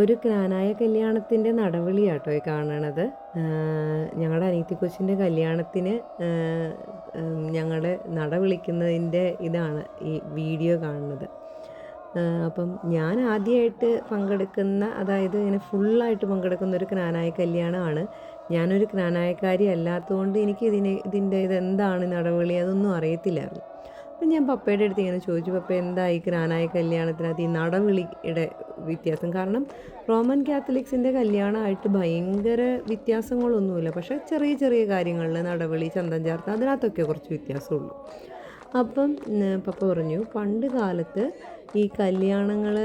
ഒരു ക്നാനായ കല്യാണത്തിന്റെ നടവിളിയാട്ടോ ഈ കാണണത്. ഞങ്ങളുടെ അനീത്തി കൊച്ചിന്റെ കല്യാണത്തിന് ഞങ്ങളുടെ നട വിളിക്കുന്നതിന്റെ ഇതാണ് ഈ വീഡിയോ കാണുന്നത്. അപ്പം ഞാൻ ആദ്യമായിട്ട് പങ്കെടുക്കുന്ന അതായത് ഇങ്ങനെ ഫുള്ളായിട്ട് പങ്കെടുക്കുന്ന ഒരു ക്നാനായ കല്യാണമാണ്. ഞാനൊരു ക്നാനായക്കാരി അല്ലാത്തതുകൊണ്ട് എനിക്ക് ഇതിനെ ഇതിന്റെ ഇതെന്താണ് നടവിളി അതൊന്നും അറിയത്തില്ലായിരുന്നു. അപ്പം ഞാൻ പപ്പയുടെ അടുത്ത് ഇങ്ങനെ ചോദിച്ചു പപ്പ എന്തായി ഗ്രാനായ കല്യാണത്തിനകത്ത് ഈ നടവിളിയുടെ വ്യത്യാസം? കാരണം റോമൻ കാത്തലിക്സിന്റെ കല്യാണമായിട്ട് ഭയങ്കര വ്യത്യാസങ്ങളൊന്നുമില്ല. പക്ഷേ ചെറിയ ചെറിയ കാര്യങ്ങളിൽ നടവിളി ചന്തം ചേർത്ത് അതിനകത്തൊക്കെ കുറച്ച് വ്യത്യാസമുള്ളൂ. അപ്പം പപ്പ പറഞ്ഞു പണ്ട് കാലത്ത് ഈ കല്യാണങ്ങൾ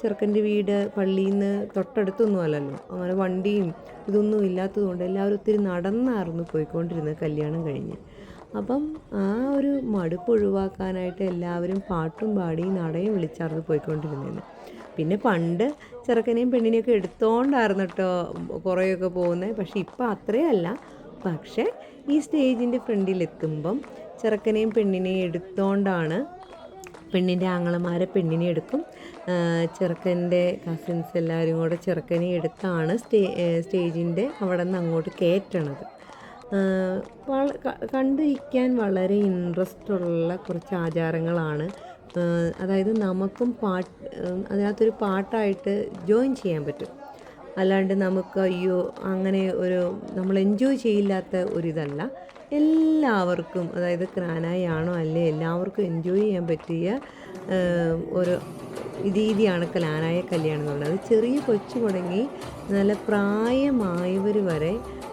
ചെറുക്കന്റെ വീട് പള്ളിയിൽ നിന്ന് തൊട്ടടുത്തൊന്നും അല്ലല്ലോ അങ്ങനെ വണ്ടിയും ഇതൊന്നും ഇല്ലാത്തതുകൊണ്ട് എല്ലാവരും ഒത്തിരി നടന്നായിരുന്നു പോയിക്കൊണ്ടിരുന്നത് കല്യാണം കഴിഞ്ഞ്. അപ്പം ആ ഒരു മടുപ്പ് ഒഴിവാക്കാനായിട്ട് എല്ലാവരും പാട്ടും പാടി നടയും വിളിച്ചാർന്ന് പോയിക്കൊണ്ടിരുന്നത് പിന്നെ പണ്ട് ചെറുക്കനെയും പെണ്ണിനെയൊക്കെ എടുത്തോണ്ടായിരുന്നു കേട്ടോ കുറേയൊക്കെ പോകുന്നത്. പക്ഷേ ഇപ്പം അത്രയല്ല. പക്ഷേ ഈ സ്റ്റേജിന്റെ ഫ്രണ്ടിലെത്തുമ്പം ചെറുക്കനെയും പെണ്ണിനെയും എടുത്തോണ്ടാണ് പെണ്ണിന്റെ ആങ്ങളമാരെ പെണ്ണിനെ എടുക്കും. ചെറുക്കന്റെ കസിൻസ് എല്ലാവരും കൂടെ ചെറുക്കനെ എടുത്താണ് സ്റ്റേ സ്റ്റേജിന്റെ അവിടെ നിന്ന് അങ്ങോട്ട് കയറ്റണത്. കണ്ടിരിക്കാൻ വളരെ ഇൻട്രസ്റ്റ് ഉള്ള കുറച്ച് ആചാരങ്ങളാണ്. അതായത് നമുക്കും പാട്ട് അതിനകത്തൊരു പാട്ടായിട്ട് ജോയിൻ ചെയ്യാൻ പറ്റും. അല്ലാണ്ട് നമുക്ക് അയ്യോ അങ്ങനെ ഒരു നമ്മൾ എൻജോയ് ചെയ്യില്ലാത്ത ഒരിതല്ല. എല്ലാവർക്കും അതായത് ക്രാനായി ആണോ അല്ലേ എല്ലാവർക്കും എൻജോയ് ചെയ്യാൻ പറ്റിയ ഒരു രീതിയാണ് ക്ലാനായ കല്യാണം എന്നുള്ളത് ചെറിയ കൊച്ചു തുടങ്ങി നല്ല പ്രായമായവർ വരെ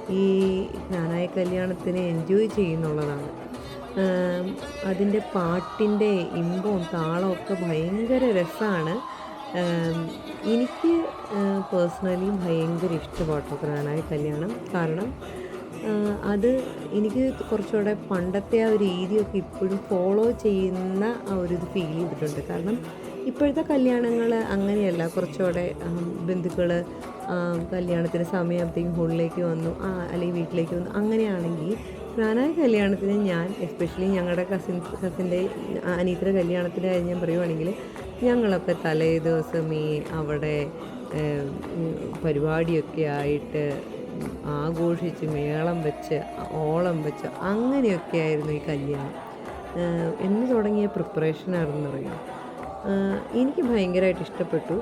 ഈ ഞാനായ കല്യാണത്തിനെ എൻജോയ് ചെയ്യുന്നുള്ളതാണ്. അതിന്റെ പാട്ടിന്റെ ഇമ്പവും താളവും ഒക്കെ ഭയങ്കര രസമാണ്. എനിക്ക് പേഴ്സണലി ഭയങ്കര ഇഷ്ടപ്പെട്ടു ക്രാനായ കല്യാണം. കാരണം അത് എനിക്ക് കുറച്ചുകൂടെ പണ്ടത്തെ ആ ഒരു രീതിയൊക്കെ ഇപ്പോഴും ഫോളോ ചെയ്യുന്ന ആ ഒരു ഇത് ഫീൽ ചെയ്തിട്ടുണ്ട്. കാരണം ഇപ്പോഴത്തെ കല്യാണങ്ങൾ അങ്ങനെയല്ല. കുറച്ചുകൂടെ ബന്ധുക്കൾ കല്യാണത്തിന് സമയമാകുമ്പോഴത്തേക്കും ഹോളിലേക്ക് വന്നു ആ അല്ലെങ്കിൽ വീട്ടിലേക്ക് വന്നു. അങ്ങനെയാണെങ്കിൽ പ്രാനായ കല്യാണത്തിന് ഞാൻ എസ്പെഷ്യലി ഞങ്ങളുടെ കസിൻസ് കസിന്റെ അനീത്തിന്റെ കല്യാണത്തിന്റെ കാര്യം ഞാൻ പറയുവാണെങ്കിൽ ഞങ്ങളൊക്കെ തലേ ദിവസം ഈ അവിടെ പരിപാടിയൊക്കെ ആയിട്ട് ആഘോഷിച്ച് മേളം വെച്ച് ഓളം വെച്ച് അങ്ങനെയൊക്കെ ആയിരുന്നു ഈ കല്യാണം. എന്ന് തുടങ്ങിയ പ്രിപ്പറേഷനായിരുന്നു ഏഹ് എനിക്ക് ഭയങ്കരമായിട്ട് ഇഷ്ടപ്പെട്ടു.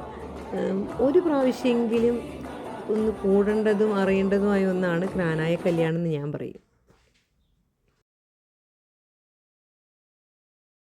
ഒരു പ്രാവശ്യമെങ്കിലും ഒന്ന് കൂടേണ്ടതും അറിയേണ്ടതുമായ ഒന്നാണ് ക്രാനായ കല്യാണം എന്ന് ഞാൻ പറയും.